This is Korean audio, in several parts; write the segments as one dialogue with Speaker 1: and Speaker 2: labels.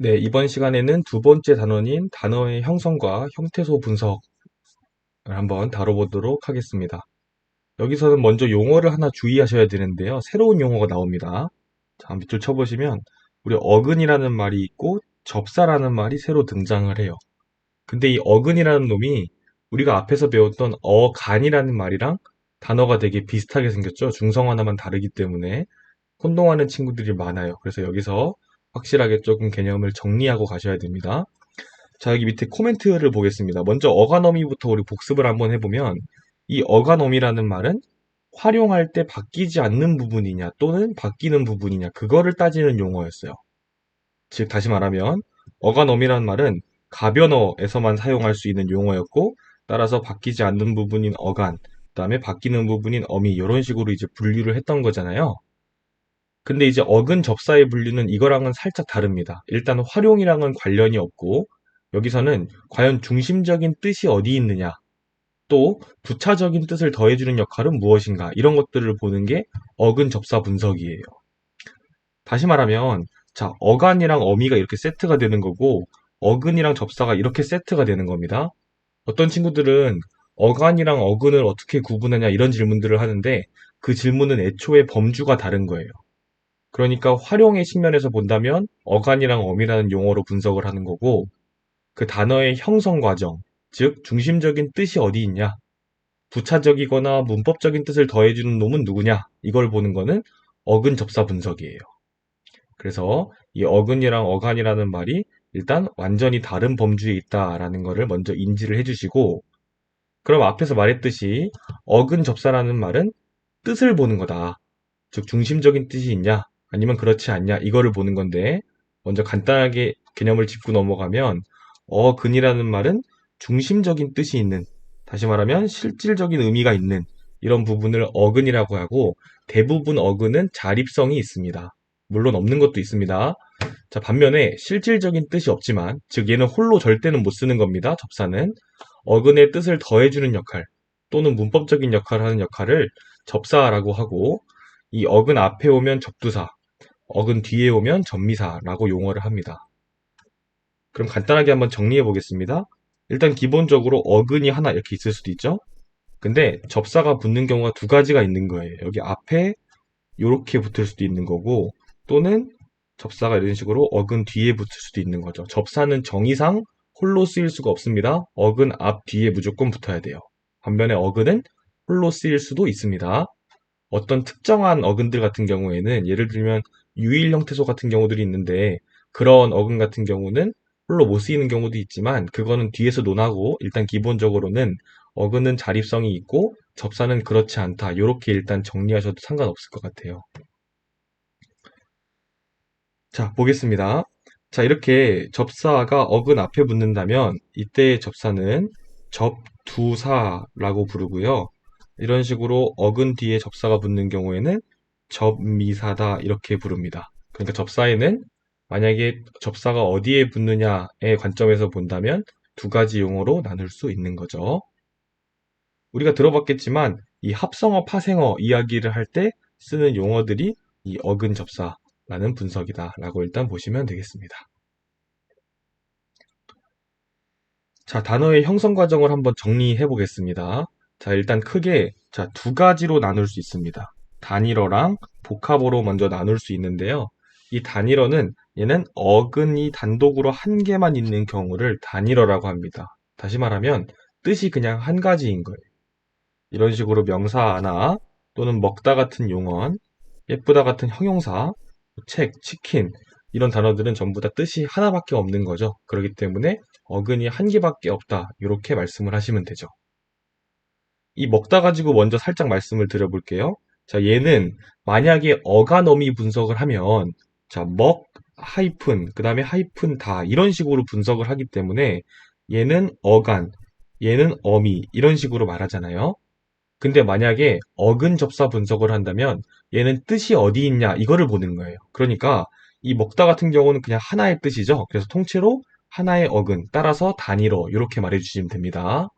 Speaker 1: 네, 이번 시간에는 두 번째 단원인 단어의 형성과 형태소 분석을 한번 다뤄보도록 하겠습니다. 여기서는 먼저 용어를 하나 주의하셔야 되는데요. 새로운 용어가 나옵니다. 자, 밑줄 쳐보시면 우리 어근이라는 말이 있고 접사라는 말이 새로 등장을 해요. 근데 이 어근이라는 놈이 우리가 앞에서 배웠던 어간이라는 말이랑 단어가 되게 비슷하게 생겼죠. 중성 하나만 다르기 때문에 혼동하는 친구들이 많아요. 그래서 여기서 확실하게 조금 개념을 정리하고 가셔야 됩니다. 자, 여기 밑에 코멘트를 보겠습니다. 먼저 어간어미부터 우리 복습을 한번 해보면 이 어간어미라는 말은 활용할 때 바뀌지 않는 부분이냐 또는 바뀌는 부분이냐 그거를 따지는 용어였어요. 즉 다시 말하면 어간어미라는 말은 가변어에서만 사용할 수 있는 용어였고 따라서 바뀌지 않는 부분인 어간, 그다음에 바뀌는 부분인 어미 이런 식으로 이제 분류를 했던 거잖아요. 근데 이제 어근 접사의 분류는 이거랑은 살짝 다릅니다. 일단 활용이랑은 관련이 없고 여기서는 과연 중심적인 뜻이 어디 있느냐 또 부차적인 뜻을 더해주는 역할은 무엇인가 이런 것들을 보는 게 어근 접사 분석이에요. 다시 말하면 자 어간이랑 어미가 이렇게 세트가 되는 거고 어근이랑 접사가 이렇게 세트가 되는 겁니다. 어떤 친구들은 어간이랑 어근을 어떻게 구분하냐 이런 질문들을 하는데 그 질문은 애초에 범주가 다른 거예요. 그러니까 활용의 측면에서 본다면 어간이랑 어미라는 용어로 분석을 하는 거고 그 단어의 형성 과정, 즉 중심적인 뜻이 어디 있냐, 부차적이거나 문법적인 뜻을 더해주는 놈은 누구냐 이걸 보는 거는 어근 접사 분석이에요. 그래서 이 어근이랑 어간이라는 말이 일단 완전히 다른 범주에 있다라는 것을 먼저 인지를 해주시고 그럼 앞에서 말했듯이 어근 접사라는 말은 뜻을 보는 거다. 즉 중심적인 뜻이 있냐 아니면 그렇지 않냐 이거를 보는 건데 먼저 간단하게 개념을 짚고 넘어가면 어근이라는 말은 중심적인 뜻이 있는 다시 말하면 실질적인 의미가 있는 이런 부분을 어근이라고 하고 대부분 어근은 자립성이 있습니다. 물론 없는 것도 있습니다. 자, 반면에 실질적인 뜻이 없지만 즉 얘는 홀로 절대는 못 쓰는 겁니다. 접사는 어근의 뜻을 더해주는 역할 또는 문법적인 역할을 하는 역할을 접사라고 하고 이 어근 앞에 오면 접두사 어근 뒤에 오면 전미사라고 용어를 합니다. 그럼 간단하게 한번 정리해 보겠습니다. 일단 기본적으로 어근이 하나 이렇게 있을 수도 있죠. 근데 접사가 붙는 경우가 두 가지가 있는 거예요. 여기 앞에 이렇게 붙을 수도 있는 거고 또는 접사가 이런 식으로 어근 뒤에 붙을 수도 있는 거죠. 접사는 정의상 홀로 쓰일 수가 없습니다. 어근 앞 뒤에 무조건 붙어야 돼요. 반면에 어근은 홀로 쓰일 수도 있습니다. 어떤 특정한 어근들 같은 경우에는 예를 들면 유일 형태소 같은 경우들이 있는데 그런 어근 같은 경우는 홀로 못 쓰이는 경우도 있지만 그거는 뒤에서 논하고 일단 기본적으로는 어근은 자립성이 있고 접사는 그렇지 않다. 이렇게 일단 정리하셔도 상관없을 것 같아요. 자, 보겠습니다. 자, 이렇게 접사가 어근 앞에 붙는다면 이때의 접사는 접두사라고 부르고요. 이런 식으로 어근 뒤에 접사가 붙는 경우에는 접미사다 이렇게 부릅니다. 그러니까 접사에는 만약에 접사가 어디에 붙느냐의 관점에서 본다면 두 가지 용어로 나눌 수 있는 거죠. 우리가 들어봤겠지만 이 합성어, 파생어 이야기를 할 때 쓰는 용어들이 이 어근 접사라는 분석이다 라고 일단 보시면 되겠습니다. 자, 단어의 형성 과정을 한번 정리해 보겠습니다. 자, 일단 크게 자, 두 가지로 나눌 수 있습니다. 단일어랑 복합어로 먼저 나눌 수 있는데요. 이 단일어는 얘는 어근이 단독으로 한 개만 있는 경우를 단일어라고 합니다. 다시 말하면 뜻이 그냥 한 가지인 거예요. 이런 식으로 명사 하나 또는 먹다 같은 용언, 예쁘다 같은 형용사, 책, 치킨 이런 단어들은 전부 다 뜻이 하나밖에 없는 거죠. 그렇기 때문에 어근이 한 개밖에 없다. 이렇게 말씀을 하시면 되죠. 이 먹다 가지고 먼저 살짝 말씀을 드려볼게요. 자, 얘는 만약에 어간어미 분석을 하면 자, 먹 하이픈, 그 다음에 하이픈 다 이런 식으로 분석을 하기 때문에 얘는 어간, 얘는 어미 이런 식으로 말하잖아요. 근데 만약에 어근 접사 분석을 한다면 얘는 뜻이 어디 있냐 이거를 보는 거예요. 그러니까 이 먹다 같은 경우는 그냥 하나의 뜻이죠. 그래서 통째로 하나의 어근 따라서 단위로 이렇게 말해주시면 됩니다.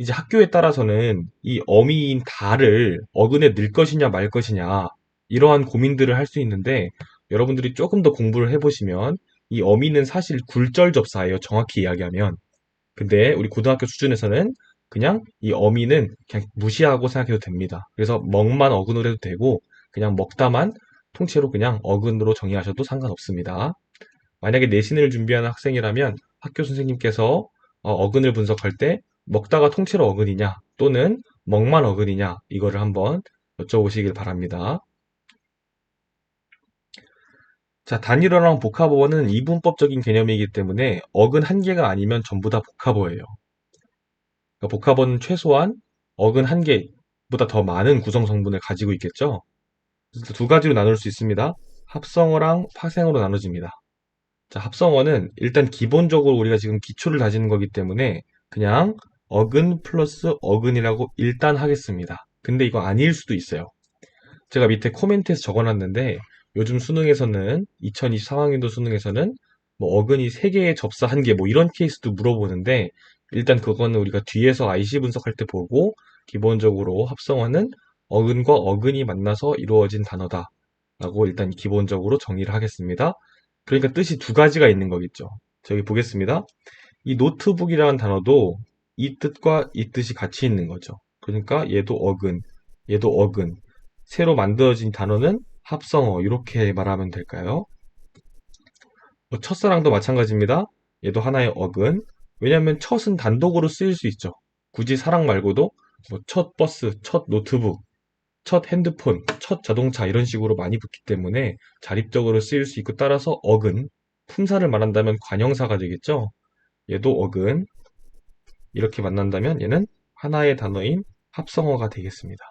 Speaker 1: 이제 학교에 따라서는 이 어미인 다를 어근에 넣을 것이냐 말 것이냐 이러한 고민들을 할 수 있는데 여러분들이 조금 더 공부를 해보시면 이 어미는 사실 굴절 접사예요. 정확히 이야기하면. 근데 우리 고등학교 수준에서는 그냥 이 어미는 그냥 무시하고 생각해도 됩니다. 그래서 먹만 어근으로 해도 되고 그냥 먹다만 통째로 그냥 어근으로 정의하셔도 상관없습니다. 만약에 내신을 준비하는 학생이라면 학교 선생님께서 어, 어근을 분석할 때 먹다가 통째로 어근이냐 또는 먹만 어근이냐 이거를 한번 여쭤보시길 바랍니다. 자, 단일어랑 복합어는 이분법적인 개념이기 때문에 어근 한 개가 아니면 전부 다 복합어예요. 그러니까 복합어는 최소한 어근 한 개보다 더 많은 구성 성분을 가지고 있겠죠. 그래서 두 가지로 나눌 수 있습니다. 합성어랑 파생어로 나눠집니다. 자, 합성어는 일단 기본적으로 우리가 지금 기초를 다지는 거기 때문에 그냥 어근 플러스 어근이라고 일단 하겠습니다. 근데 이거 아닐 수도 있어요. 제가 밑에 코멘트에서 적어놨는데 요즘 수능에서는 2024학년도 수능에서는 뭐 어근이 3개에 접사 1개 뭐 이런 케이스도 물어보는데 일단 그거는 우리가 뒤에서 IC 분석할 때 보고 기본적으로 합성어는 어근과 어근이 만나서 이루어진 단어다 라고 일단 기본적으로 정의를 하겠습니다. 그러니까 뜻이 두 가지가 있는 거겠죠. 저기 보겠습니다. 이 노트북이라는 단어도 이 뜻과 이 뜻이 같이 있는 거죠. 그러니까 얘도 어근, 얘도 어근. 새로 만들어진 단어는 합성어 이렇게 말하면 될까요? 뭐 첫사랑도 마찬가지입니다. 얘도 하나의 어근. 왜냐하면 첫은 단독으로 쓰일 수 있죠. 굳이 사랑 말고도 뭐 첫 버스, 첫 노트북, 첫 핸드폰, 첫 자동차 이런 식으로 많이 붙기 때문에 자립적으로 쓰일 수 있고 따라서 어근, 품사를 말한다면 관형사가 되겠죠. 얘도 어근. 이렇게 만난다면 얘는 하나의 단어인 합성어가 되겠습니다.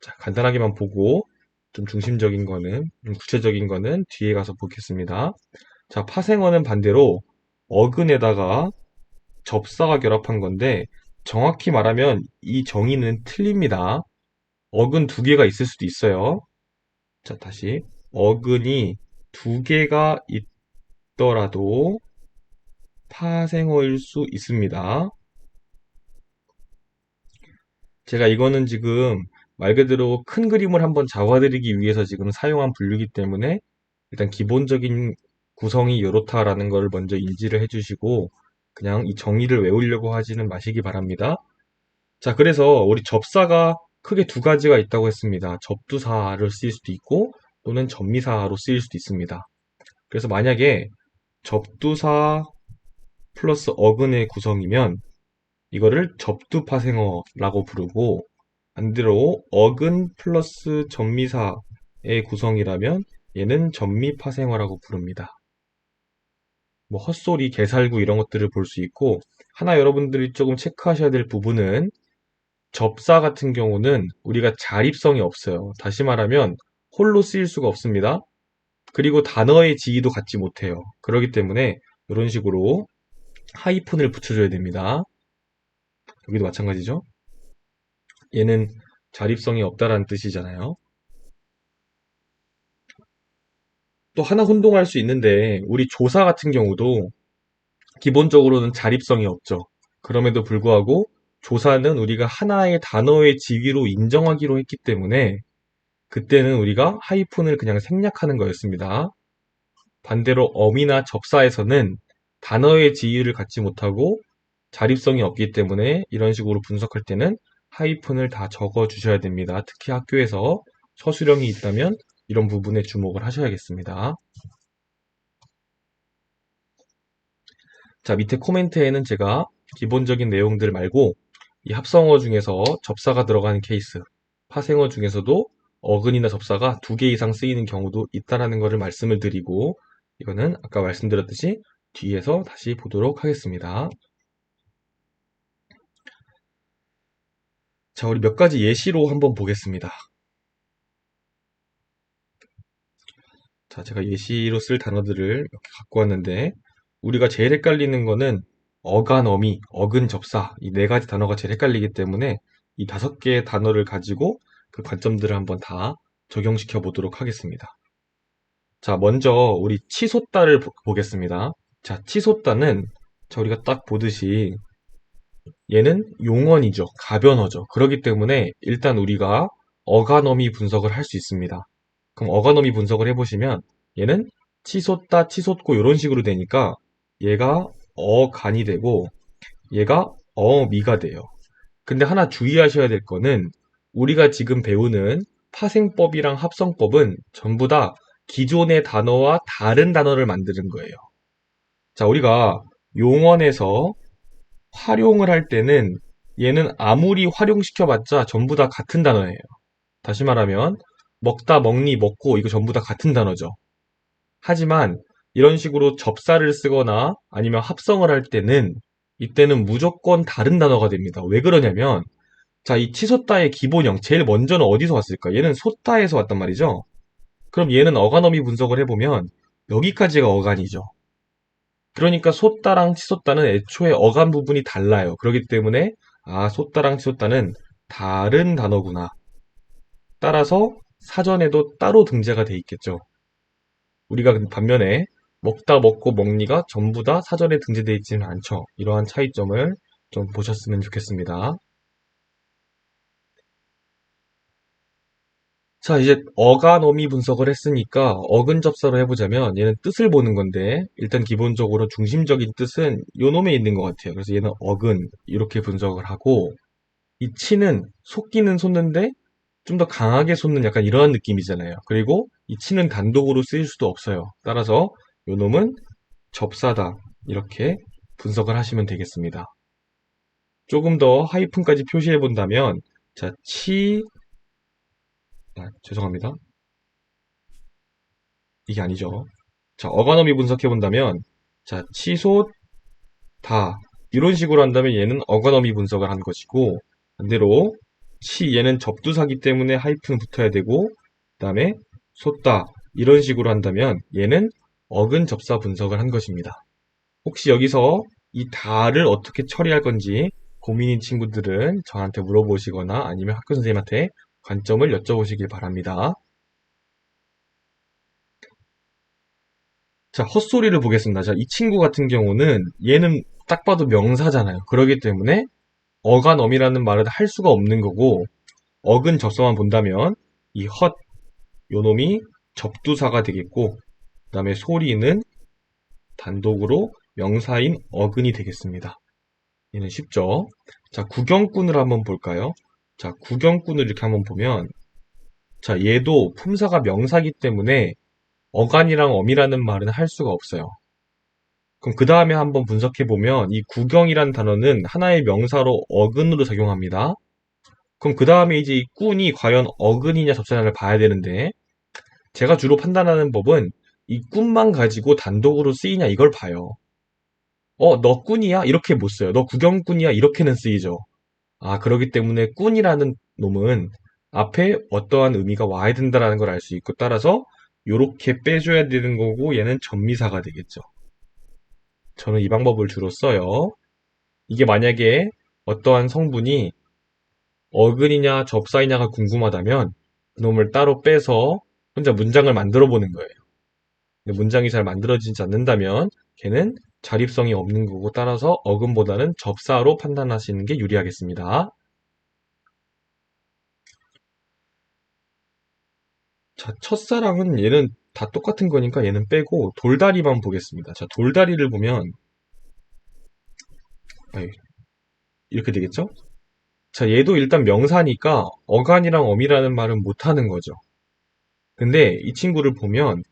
Speaker 1: 자, 간단하게만 보고 좀 중심적인 거는, 좀 구체적인 거는 뒤에 가서 보겠습니다. 자, 파생어는 반대로 어근에다가 접사가 결합한 건데 정확히 말하면 이 정의는 틀립니다. 어근 두 개가 있을 수도 있어요. 자, 다시. 어근이 두 개가 있더라도 파생어일 수 있습니다. 제가 이거는 지금 말 그대로 큰 그림을 한번 잡아드리기 위해서 지금 사용한 분류이기 때문에 일단 기본적인 구성이 이렇다라는 걸 먼저 인지를 해주시고 그냥 이 정의를 외우려고 하지는 마시기 바랍니다. 자, 그래서 우리 접사가 크게 두 가지가 있다고 했습니다. 접두사를 쓰일 수도 있고 또는 접미사로 쓰일 수도 있습니다. 그래서 만약에 접두사 플러스 어근의 구성이면 이거를 접두 파생어라고 부르고 반대로 어근 플러스 접미사의 구성이라면 얘는 접미파생어라고 부릅니다. 뭐 헛소리, 개살구 이런 것들을 볼 수 있고 하나 여러분들이 조금 체크하셔야 될 부분은 접사 같은 경우는 우리가 자립성이 없어요. 다시 말하면 홀로 쓰일 수가 없습니다. 그리고 단어의 지위도 갖지 못해요. 그렇기 때문에 이런 식으로 하이픈을 붙여줘야 됩니다. 여기도 마찬가지죠. 얘는 자립성이 없다라는 뜻이잖아요. 또 하나 혼동할 수 있는데 우리 조사 같은 경우도 기본적으로는 자립성이 없죠. 그럼에도 불구하고 조사는 우리가 하나의 단어의 지위로 인정하기로 했기 때문에 그때는 우리가 하이픈을 그냥 생략하는 거였습니다. 반대로 어미나 접사에서는 단어의 지위를 갖지 못하고 자립성이 없기 때문에 이런 식으로 분석할 때는 하이픈을 다 적어 주셔야 됩니다. 특히 학교에서 서술형이 있다면 이런 부분에 주목을 하셔야겠습니다. 자, 밑에 코멘트에는 제가 기본적인 내용들 말고 이 합성어 중에서 접사가 들어가는 케이스, 파생어 중에서도 어근이나 접사가 두 개 이상 쓰이는 경우도 있다라는 것을 말씀을 드리고 이거는 아까 말씀드렸듯이 뒤에서 다시 보도록 하겠습니다. 자, 우리 몇 가지 예시로 한번 보겠습니다. 자, 제가 예시로 쓸 단어들을 이렇게 갖고 왔는데 우리가 제일 헷갈리는 거는 어간, 어미, 어근, 접사 이 네 가지 단어가 제일 헷갈리기 때문에 이 다섯 개의 단어를 가지고 그 관점들을 한번 다 적용시켜 보도록 하겠습니다. 자, 먼저 우리 치솟다를 보겠습니다. 자, 치솟다는 자, 우리가 딱 보듯이 얘는 용언이죠. 가변어죠. 그렇기 때문에 일단 우리가 어간어미 분석을 할 수 있습니다. 그럼 어간어미 분석을 해보시면 얘는 치솟다, 치솟고 이런 식으로 되니까 얘가 어간이 되고 얘가 어미가 돼요. 근데 하나 주의하셔야 될 거는 우리가 지금 배우는 파생법이랑 합성법은 전부 다 기존의 단어와 다른 단어를 만드는 거예요. 자, 우리가 용언에서 활용을 할 때는 얘는 아무리 활용시켜봤자 전부 다 같은 단어예요. 다시 말하면 먹다, 먹니, 먹고 이거 전부 다 같은 단어죠. 하지만 이런 식으로 접사를 쓰거나 아니면 합성을 할 때는 이때는 무조건 다른 단어가 됩니다. 왜 그러냐면 자, 이 치솟다의 기본형 제일 먼저는 어디서 왔을까? 얘는 솟다에서 왔단 말이죠. 그럼 얘는 어간어미 분석을 해보면 여기까지가 어간이죠. 그러니까 솟다랑 치솟다는 애초에 어간 부분이 달라요. 그렇기 때문에 아, 솟다랑 치솟다는 다른 단어구나. 따라서 사전에도 따로 등재가 돼 있겠죠. 우리가 반면에 먹다 먹고 먹니가 전부 다 사전에 등재되어 있지는 않죠. 이러한 차이점을 좀 보셨으면 좋겠습니다. 자, 이제 어간어미 분석을 했으니까 어근 접사로 해보자면 얘는 뜻을 보는 건데 일단 기본적으로 중심적인 뜻은 요 놈에 있는 것 같아요. 그래서 얘는 어근 이렇게 분석을 하고 이 치는 속기는 솟는데 좀 더 강하게 솟는 약간 이러한 느낌이잖아요. 그리고 이 치는 단독으로 쓰일 수도 없어요. 따라서 요 놈은 접사다 이렇게 분석을 하시면 되겠습니다. 조금 더 하이픈까지 표시해 본다면 자, 치 아, 죄송합니다. 이게 아니죠. 자, 어간어미 분석해 본다면 자, 치솟 다 이런 식으로 한다면 얘는 어간어미 분석을 한 것이고 반대로 치 얘는 접두사기 때문에 하이픈 붙어야 되고 그다음에 솟다 이런 식으로 한다면 얘는 어근 접사 분석을 한 것입니다. 혹시 여기서 이 다를 어떻게 처리할 건지 고민인 친구들은 저한테 물어보시거나 아니면 학교 선생님한테 관점을 여쭤보시길 바랍니다. 자, 헛소리를 보겠습니다. 자, 이 친구 같은 경우는 얘는 딱 봐도 명사잖아요. 그러기 때문에 어간 엄이라는 말을 할 수가 없는 거고 어근 접사만 본다면 이 헛, 요놈이 접두사가 되겠고 그 다음에 소리는 단독으로 명사인 어근이 되겠습니다. 얘는 쉽죠? 자, 구경꾼을 한번 볼까요? 자, 구경꾼을 이렇게 한번 보면 자, 얘도 품사가 명사기 때문에 어간이랑 엄이라는 말은 할 수가 없어요. 그럼 그 다음에 한번 분석해 보면 이 구경이란 단어는 하나의 명사로 어근으로 작용합니다. 그럼 그 다음에 이제 이 꾼이 과연 어근이냐 접사냐를 봐야 되는데 제가 주로 판단하는 법은 이 꾼만 가지고 단독으로 쓰이냐 이걸 봐요. 어, 너 꾼이야? 이렇게 못 써요. 너 구경꾼이야? 이렇게는 쓰이죠. 아, 그러기 때문에 꾼이라는 놈은 앞에 어떠한 의미가 와야 된다라는 걸 알 수 있고 따라서 이렇게 빼줘야 되는 거고 얘는 전미사가 되겠죠. 저는 이 방법을 주로 써요. 이게 만약에 어떠한 성분이 어근이냐 접사이냐가 궁금하다면 그놈을 따로 빼서 혼자 문장을 만들어 보는 거예요. 문장이 잘 만들어지지 않는다면 걔는 자립성이 없는 거고 따라서 어근보다는 접사로 판단하시는 게 유리하겠습니다. 자, 첫사랑은 얘는 다 똑같은 거니까 얘는 빼고 돌다리만 보겠습니다. 자, 돌다리를 보면 이렇게 되겠죠? 자, 얘도 일단 명사니까 어간이랑 엄이라는 말은 못하는 거죠. 근데 이 친구를 보면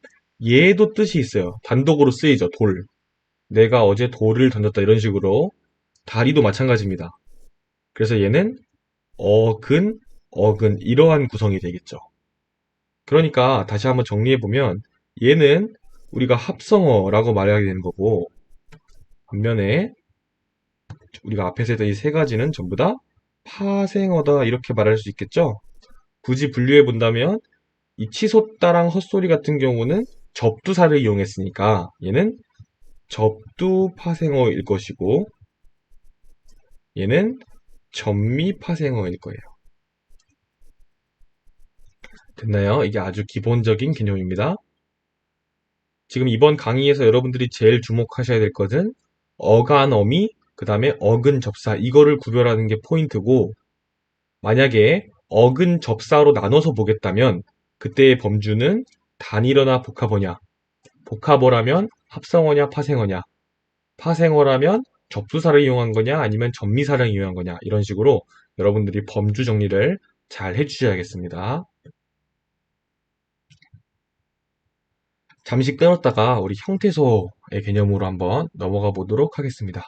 Speaker 1: 얘도 뜻이 있어요. 단독으로 쓰이죠. 돌. 내가 어제 돌을 던졌다 이런 식으로 다리도 마찬가지입니다. 그래서 얘는 어근, 어근 이러한 구성이 되겠죠. 그러니까 다시 한번 정리해 보면 얘는 우리가 합성어라고 말해야 되는 거고 반면에 우리가 앞에서 했던 이 세 가지는 전부 다 파생어다 이렇게 말할 수 있겠죠. 굳이 분류해 본다면 이 치솟다랑 헛소리 같은 경우는 접두사를 이용했으니까 얘는 접두 파생어일 것이고 얘는 전미 파생어일 거예요. 됐나요? 이게 아주 기본적인 개념입니다. 지금 이번 강의에서 여러분들이 제일 주목하셔야 될 것은 어간어미, 그 다음에 어근 접사 이거를 구별하는 게 포인트고 만약에 어근 접사로 나눠서 보겠다면 그때의 범주는 단일어나 복합어냐? 복합어라면 합성어냐 파생어냐, 파생어라면 접두사를 이용한 거냐 아니면 전미사를 이용한 거냐 이런 식으로 여러분들이 범주 정리를 잘 해주셔야겠습니다. 잠시 끊었다가 우리 형태소의 개념으로 한번 넘어가 보도록 하겠습니다.